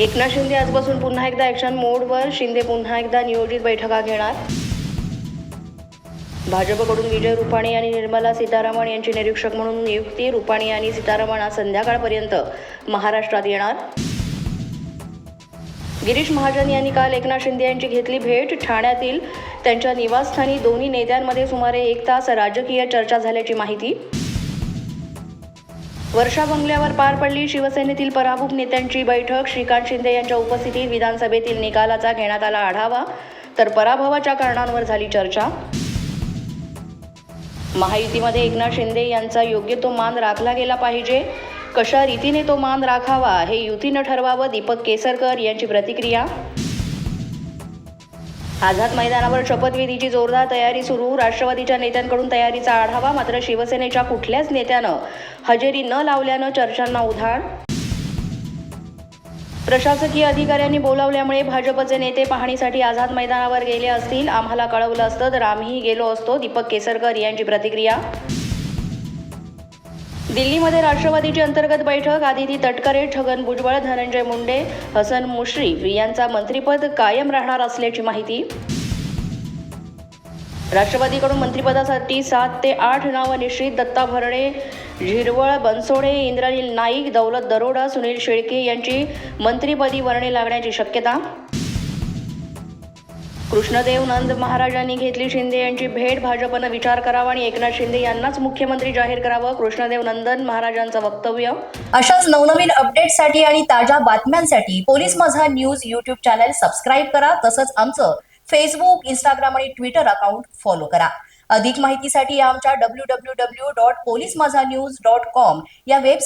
एकनाथ शिंदे आजपासून पुन्हा एकदा ॲक्शन मोडवर शिंदे पुन्हा एकदा नियोजित बैठका घेणार. भाजपकडून विजय रुपाणी आणि निर्मला सीतारामन यांची निरीक्षक म्हणून नियुक्ती. रुपाणी आणि सीतारामन आज संध्याकाळपर्यंत महाराष्ट्रात येणार. गिरीश महाजन यांनी काल एकनाथ शिंदे यांची घेतली भेट. ठाण्यातील त्यांच्या निवासस्थानी दोन्ही नेत्यांमध्ये सुमारे एक तास राजकीय चर्चा झाल्याची माहिती. वर्षा बंगल्यावर पार पडली. शिवसेनेतील पराभूत नेत्यांची बैठक. श्रीकांत शिंदे यांच्या उपस्थितीत विधानसभेतील निकालाचा घेण्यात आला आढावा. तर पराभवाच्या कारणांवर झाली चर्चा. महायुतीमध्ये एकनाथ शिंदे यांचा योग्य तो मान राखला गेला पाहिजे. कशा रीतीने तो मान राखावा हे युतीनं ठरवावं? दीपक केसरकर यांची प्रतिक्रिया. आझाद मैदानावर शपथविधीची जोरदार तयारी सुरू. राष्ट्रवादीच्या नेत्यांकडून तयारीचा आढावा मात्र शिवसेनेच्या कुठल्याच नेत्यानं हजेरी न लावल्यानं चर्चांना उधाण. प्रशासकीय अधिकाऱ्यांनी बोलावल्यामुळे भाजपचे नेते पाहणीसाठी आझाद मैदानावर गेले असतील. आम्हाला कळवलं असतं तर आम्हीही गेलो असतो. दीपक केसरकर यांची प्रतिक्रिया. दिल्लीमध्ये राष्ट्रवादीची अंतर्गत बैठक आदिती तटकरे छगन भुजबळ धनंजय मुंडे हसन मुश्रीफ यांचा मंत्रिपद कायम राहणार असल्याची माहिती. राष्ट्रवादीकडून मंत्रिपदासाठी सात ते आठ नावं निश्चित दत्ता भरणे झिरवळ बनसोडे इंद्रनील नाईक दौलत दरोडा सुनील शेळके यांची मंत्रिपदी वर्णे लागण्याची शक्यता. कृष्णदेव नंद महाराजांनी घेतली शिंदे यांची भेट. भाजपनं विचार करावा आणि एकनाथ शिंदे यांनाच मुख्यमंत्री जाहीर करावं. कृष्णदेव नंदन महाराजांचं वक्तव्य. अशाच नवनवीन अपडेटसाठी आणि ताज्या बातम्यांसाठी police Majha news YouTube channel subscribe करा. तसंच आमचं फेसबुक इंस्टाग्राम आणि ट्विटर अकाउंट फॉलो करा. अधिक माहितीसाठी आमच्या W W W dot police Majha news dot com या वेबसाईट